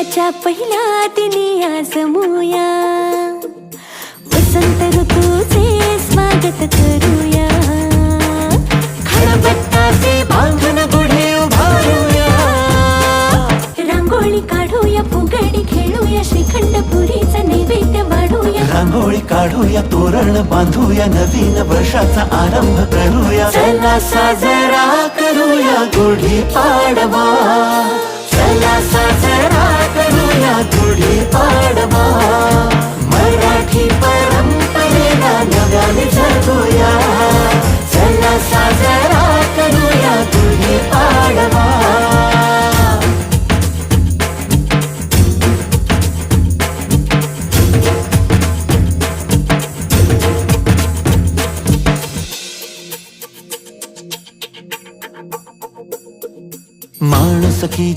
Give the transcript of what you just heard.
चैत्राच्या पहिल्या दिनी आज मोया. वसंत ऋतूचे स्वागत करूया. खळबत्ताचे बांधून गुढी उभारूया रांगोळी काढूया फुगडी खेळूया श्रीखंड पुरीचा नैवेद्य वाढूया. रांगोळी काढूया तोरण बांधूया नवीन वर्षाचा आरंभ करूया. चला साजरा करूया गुढी पाडवा. माणसखी